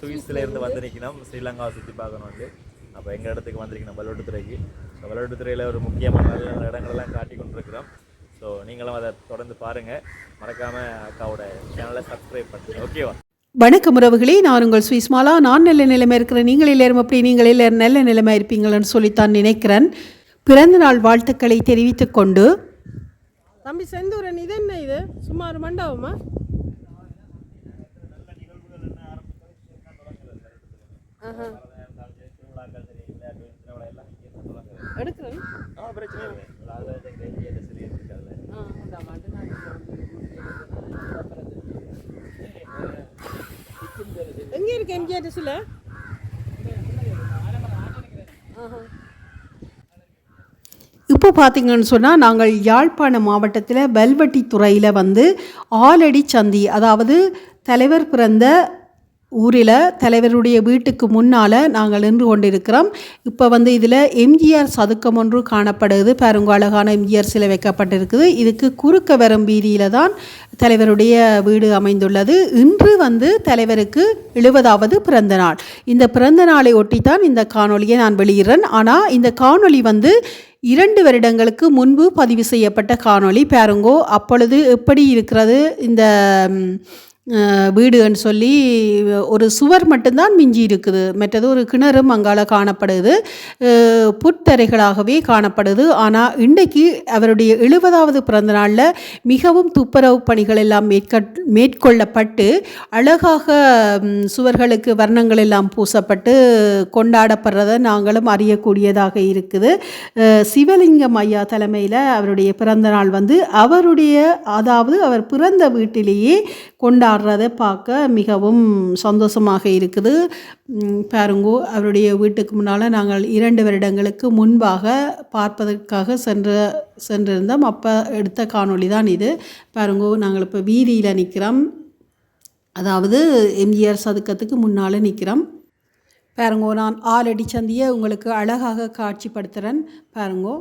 சுவிஸ்ல இருந்து வந்து நிற்கணும் ஸ்ரீலங்காவை சுற்றி பார்க்கணும்னு அப்போ எங்கள் இடத்துக்கு வந்திருக்கணும்? வல்வெட்டுத்துறைக்கு ஸோ வல்வெட்டுத்துறையில் ஒரு முக்கியமான நல்ல இடங்களெல்லாம் காட்டி கொண்டிருக்கிறோம். ஸோ நீங்களும் அதை தொடர்ந்து பாருங்கள் மறக்காமல் அக்காவோட சேனலை சப்ஸ்கிரைப் பண்ணுங்க. ஓகேவா வணக்கம் உறவுகளே. நான் உங்கள் சுவிஸ்மாலா. நான் நல்ல நிலைமை இருக்கிறேன். நீங்கள் எல்லாரும் அப்படி நீங்கள் எல்லாரும் நல்ல நிலைமை இருப்பீங்கள்னு சொல்லித்தான் நினைக்கிறேன். பிறந்த நாள் வாழ்த்துக்களை தெரிவித்துக் கொண்டு தம்பி செந்தூரன் இது என்ன இது? சும்மா ஒரு மண்டபமா? எடுக்கிறேன் ஆ, அதான் எங்க இருக்கு எம்ஜிஆர் ட்ரெஸ்ஸில் ஆஹா. இப்போ பார்த்தீங்கன்னு சொன்னால் நாங்கள் யாழ்ப்பாண மாவட்டத்தில் வெல்வெட்டி துறையில் வந்து ஆலடி சந்தி அதாவது தலைவர் பிறந்த ஊரில் தலைவருடைய வீட்டுக்கு முன்னால் நாங்கள் நின்று கொண்டிருக்கிறோம். இப்போ வந்து இதில் எம்ஜிஆர் சதுக்கம் ஒன்று காணப்படுது. பாருங்க அழகான எம்ஜிஆர் சிலை வைக்கப்பட்டிருக்குது. இதுக்கு குறுக்க வரும் வீதியில் தான் தலைவருடைய வீடு அமைந்துள்ளது. இன்று வந்து தலைவருக்கு எழுபதாவது பிறந்த நாள். இந்த பிறந்த நாளை ஒட்டித்தான் இந்த காணொலியை நான் வெளியிடுறேன். ஆனால் இந்த காணொளி வந்து இரண்டு வருடங்களுக்கு முன்பு பதிவு செய்யப்பட்ட காணொளி. பாருங்கோ அப்பொழுது எப்படி இருக்கிறது? இந்த வீடுன்னு சொல்லி ஒரு சுவர் மட்டும்தான் மிஞ்சி இருக்குது. மற்றது ஒரு கிணறும் அங்கால காணப்படுது. புத்தரைகளாகவே காணப்படுது. ஆனால் இன்றைக்கு அவருடைய எழுபதாவது பிறந்த நாளில் மிகவும் துப்புரவு பணிகள் எல்லாம் மேற்கட் மேற்கொள்ளப்பட்டு அழகாக சுவர்களுக்கு வர்ணங்கள் எல்லாம் பூசப்பட்டு கொண்டாடப்படுறதை நாங்களும் அறியக்கூடியதாக இருக்குது. சிவலிங்கம் ஐயா தலைமையில் அவருடைய பிறந்த நாள் வந்து அவருடைய அதாவது அவர் பிறந்த வீட்டிலேயே ஆடுறதை பார்க்க மிகவும் சந்தோஷமாக இருக்குது. பாருங்கோ அவருடைய வீட்டுக்கு முன்னால் நாங்கள் இரண்டு வருடங்களுக்கு முன்பாக பார்ப்பதற்காக சென்று சென்றிருந்தோம். அப்போ எடுத்த காணொளி தான் இது. பாருங்கோ நாங்கள் இப்போ வீதியில் நிற்கிறோம் அதாவது எம்ஜிஆர் சதுக்கத்துக்கு முன்னால் நிற்கிறோம் பாருங்கோ நான் ஆலடி சந்தியை உங்களுக்கு அழகாக காட்சிப்படுத்துகிறேன் பாருங்கோ.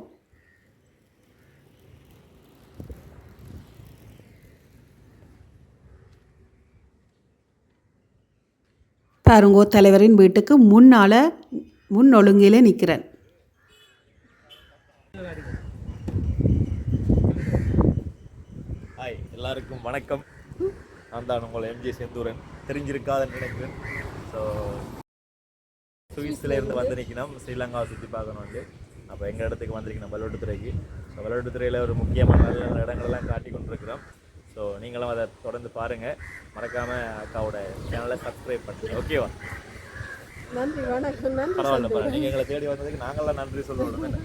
பாருங்கோ தலைவரின் வீட்டுக்கு முன்னால் முன் ஒழுங்கிலே நிற்கிறேன் ஹாய் எல்லாருக்கும் வணக்கம். நான் தான் உங்கள் எம்ஜி செந்தூரன். தெரிஞ்சிருக்காதுன்னு நினைக்கிறேன். ஸோ சுவிஸ்ல இருந்து வந்து நிற்கணும் ஸ்ரீலங்காவை சுற்றி பார்க்கணும்னு அப்போ எங்கள் இடத்துக்கு வந்திருக்கணும் வல்வெட்டுத்துறைக்கு ஸோ வல்வெட்டுத்துறையில் ஒரு முக்கியமான நல்ல இடங்களெல்லாம் காட்டி கொண்டிருக்கிறோம். ஸோ நீங்களும் அதை தொடர்ந்து பாருங்கள் மறக்காமல் அக்காவோட சேனலை சப்ஸ்கிரைப் பண்ணுங்க. ஓகேவா நன்றி வணக்கம். நன்றி பரவாயில்ல நீங்கள் எங்களை தேடி வந்ததுக்கு நாங்களாம் நன்றி சொல்லணும்.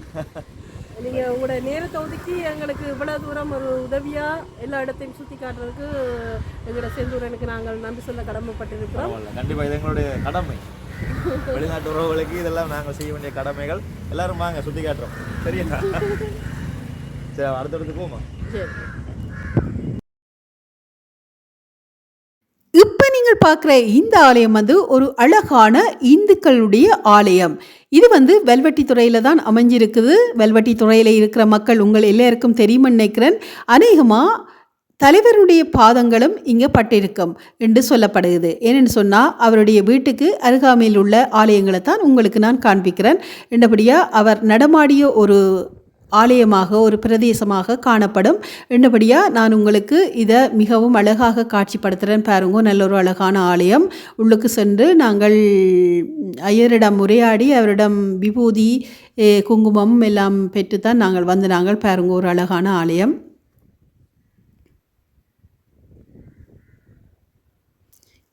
நீங்க உங்களோட நேரத்தை ஒதுக்கி எங்களுக்கு இவ்வளவு தூரம் ஒரு உதவியா எல்லா இடத்தையும் சுத்தி காட்டுறதுக்கு எங்களோட செந்தூரனுக்கு நாங்கள் நன்றி சொல்ல கடமைப்பட்டிருக்கிறோம். கண்டிப்பாக இது எங்களுடைய கடமை. வெளிநாட்டு உறவுகளுக்கு இதெல்லாம் நாங்கள் செய்ய வேண்டிய கடமைகள். எல்லாரும் வாங்க சுற்றி காட்டுறோம். சரியா? சரி அடுத்தடுத்து போமா சரி இப்போ நீங்கள் பார்க்குற இந்த ஆலயம் வந்து ஒரு அழகான இந்துக்களுடைய ஆலயம். இது வந்து வெல்வெட்டி துறையில் தான் அமைஞ்சிருக்குது. வெல்வெட்டி துறையில் இருக்கிற மக்கள் உங்கள் எல்லாருக்கும் தெரியும்னு நினைக்கிறேன். அநேகமாக தலைவருடைய பாதங்களும் இங்கே பட்டிருக்கும் என்று சொல்லப்படுகிறது. ஏனென்னு சொன்னால் அவருடைய வீட்டுக்கு அருகாமையில் உள்ள ஆலயங்களை தான் உங்களுக்கு நான் காண்பிக்கிறேன். என்றபடியாக அவர் நடமாடிய ஒரு ஆலயமாக ஒரு பிரதேசமாக காணப்படும். இன்னபடியாக நான் உங்களுக்கு இதை மிகவும் அழகாக காட்சிப்படுத்துகிறேன் பாருங்க நல்ல ஒரு அழகான ஆலயம். உள்ளுக்கு சென்று நாங்கள் ஐயரிடம் உரையாடி அவரிடம் விபூதி குங்குமம் எல்லாம் பெற்று தான் நாங்கள் வந்து நாங்கள் பாருங்க ஒரு அழகான ஆலயம்.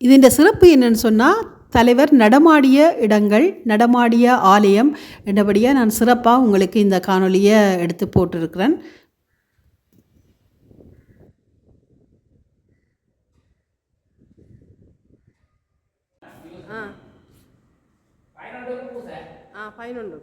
இதன் சிறப்பு என்னன்னு சொன்னால் தலைவர் நடமாடிய இடங்கள் நடமாடிய ஆலயம் என்றபடியாக நான் சிறப்பாக உங்களுக்கு இந்த காணொளியை எடுத்து போட்டிருக்கிறேன். ஆ. ஆ பதினொன்று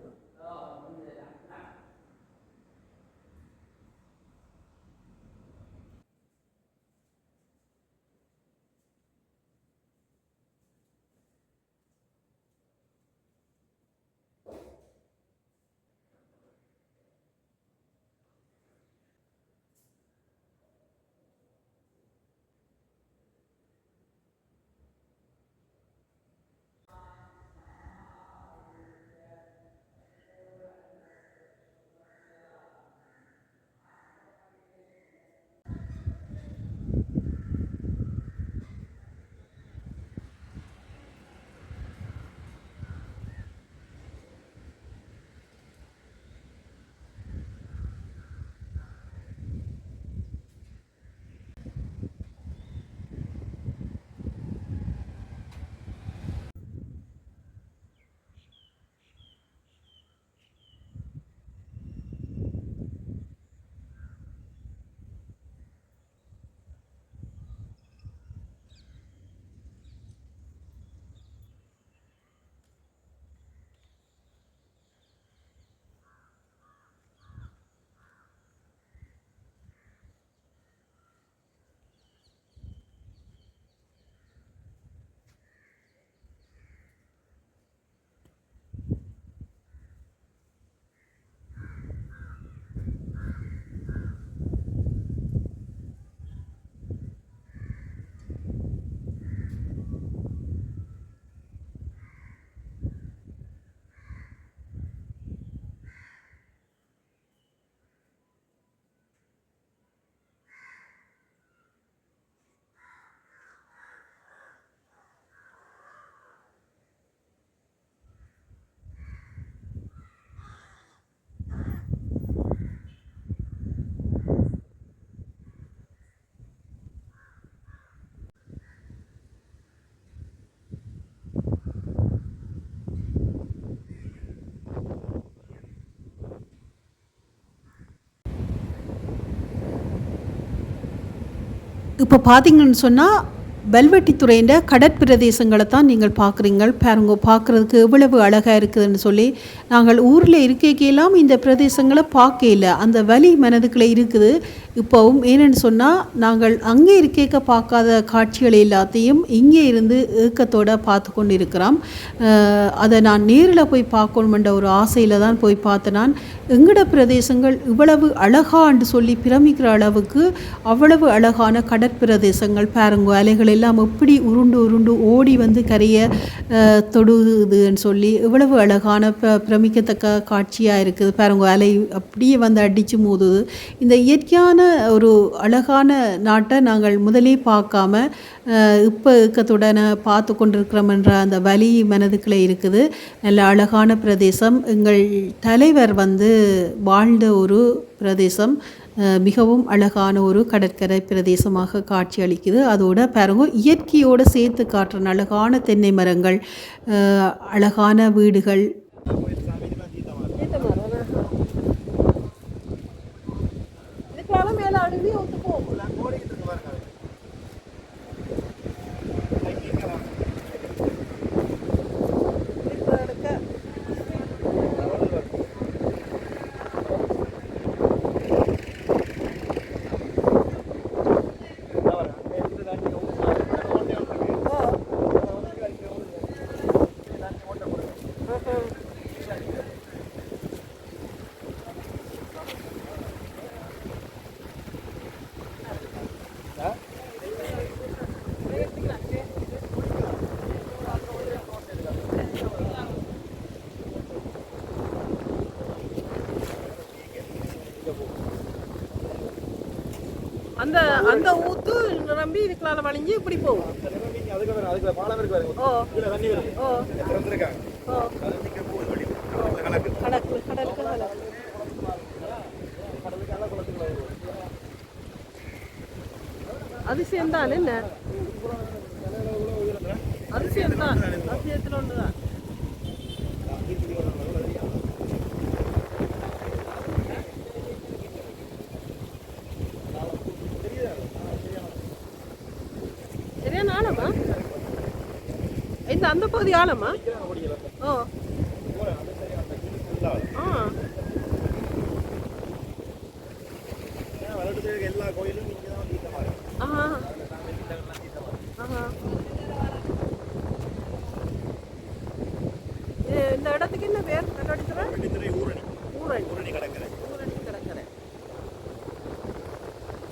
இப்போ பார்த்தீங்கன்னு சொன்னால் வெல்வெட்டித்துறையின் கடற்பிரதேசங்களை தான் நீங்கள் பார்க்குறீங்க பாருங்க பார்க்குறதுக்கு எவ்வளவு அழகாக இருக்குதுன்னு சொல்லி நாங்கள் ஊரில் இருக்கைக்கெல்லாம் இந்த பிரதேசங்களை பார்க்கல அந்த வலி மனதுக்குள்ளே இருக்குது. இப்போவும் ஏன்னு சொன்னால் நாங்கள் அங்கே இருக்கேக்க பார்க்காத காட்சிகள் எல்லாத்தையும் இங்கே இருந்து ஏக்கத்தோட பார்த்து கொண்டு இருக்கிறோம் அதை நான் நேரில் போய் பார்க்கணுமென்ற ஒரு ஆசையில் தான் போய் பார்த்தேன் நான். எங்கட பிரதேசங்கள் இவ்வளவு அழகான்னு சொல்லி பிரமிக்கிற அளவுக்கு அவ்வளவு அழகான கடற்பிரதேசங்கள் பாருங்க அலைகள் எல்லாம் எப்படி உருண்டு உருண்டு ஓடி வந்து கரையை தொடுதுன்னு சொல்லி இவ்வளவு அழகான ப பிரமிக்கத்தக்க காட்சியாக இருக்குது. பாருங்க அலை அப்படியே வந்து அடித்து மோதுது. இந்த இயற்கையான ஒரு அழகான நாட்டை நாங்கள் முதலே பார்க்காம இப்போ இக்கத்துடன் பார்த்து கொண்டிருக்கிறோம்ன்ற அந்த வலி மனதுக்குள்ளே இருக்குது. நல்ல அழகான பிரதேசம். எங்கள் தலைவர் வந்து வாழ்ந்த ஒரு பிரதேசம். மிகவும் அழகான ஒரு கடற்கரை பிரதேசமாக காட்சி அளிக்குது அதோட பாருங்க இயற்கையோடு சேர்த்து காட்டுற அழகான தென்னை மரங்கள் அழகான வீடுகள் அந்த அந்த ஊத்து நிரம்பி இதுக்குள்ளால வழிஞ்சு இப்படி போகும். ஓ. ஓ. ஓ கடற்கு கடலுக்கு கடலுக்கு அதிசயம் தான் என்ன? அதிசயம் தான் அதிசயத்தில் ஒன்று தான் சரியான ஆழமா இந்த அந்த பகுதி ஆழமா? ஓ. ஆ. எல்லா கோயிலும் இங்கே தான் வந்து ஆஹா. ஆஹா இந்த இடத்துக்கு என்ன பேர்? கண்டுபிடிக்கிற ஊரணி ஊரணி. ஊரணி கடற்கரை. ஊரணி கடற்கரை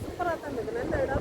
சூப்பராக தான் இருக்கு நல்ல இடம்.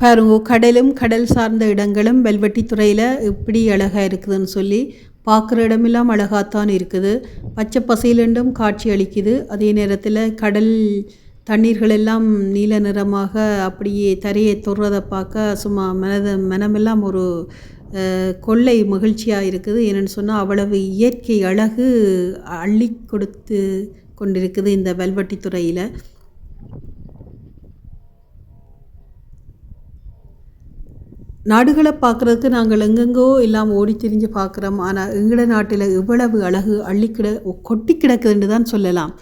பாருங்க கடலும் கடல் சார்ந்த இடங்களும் வெல்வெட்டித்துறையில் எப்படி அழகாக இருக்குதுன்னு சொல்லி பார்க்குற இடமெல்லாம் அழகாத்தான் இருக்குது. பச்சை பசையிலண்டும் காட்சி அளிக்குது. அதே நேரத்தில் கடல் தண்ணீர்கள் எல்லாம் நீல நிறமாக அப்படியே தரையை தொடுறதை பார்க்க சும்மா மனத மனமெல்லாம் ஒரு கொள்ளை மகிழ்ச்சியாக இருக்குது. என்னென்னு சொன்னால் அவ்வளவு இயற்கை அழகு அள்ளி கொடுத்து கொண்டிருக்குது இந்த வெல்வெட்டித்துறையில் நாடுகளை பார்க்குறதுக்கு நாங்கள் எங்கெங்கோ எல்லாம் ஓடி திரிஞ்சு பார்க்குறோம். ஆனால் எங்களோட நாட்டில் இவ்வளவு அழகு அள்ளிக்கிட கொட்டி கிடக்குதுன்னு தான் சொல்லலாம்.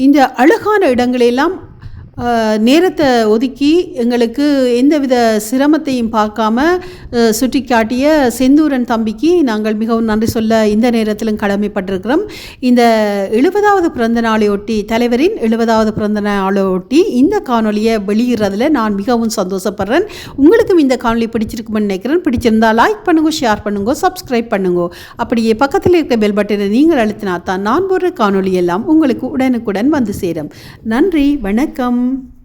இந்த அழகான இடங்களெல்லாம் நேரத்தை ஒதுக்கி எங்களுக்கு எந்தவித சிரமத்தையும் பார்க்காம சுட்டி காட்டிய செந்தூரன் தம்பிக்கு நாங்கள் மிகவும் நன்றி சொல்ல இந்த நேரத்திலும் கடமைப்பட்டிருக்கிறோம். இந்த எழுபதாவது பிறந்த நாளையொட்டி தலைவரின் எழுபதாவது பிறந்த நாளையொட்டி இந்த காணொலியை வெளியிடுறதுல நான் மிகவும் சந்தோஷப்படுறேன். உங்களுக்கும் இந்த காணொலி பிடிச்சிருக்குமென்னு நினைக்கிறேன். பிடிச்சிருந்தால் லைக் பண்ணுங்க ஷேர் பண்ணுங்க சப்ஸ்கிரைப் பண்ணுங்க. அப்படியே பக்கத்தில் இருக்கிற பெல் பட்டனை நீங்கள் அழுத்தினா தான் நான் போடுற காணொலி எல்லாம் உங்களுக்கு உடனுக்குடன் வந்து சேரும். நன்றி வணக்கம். Hoşçakalın.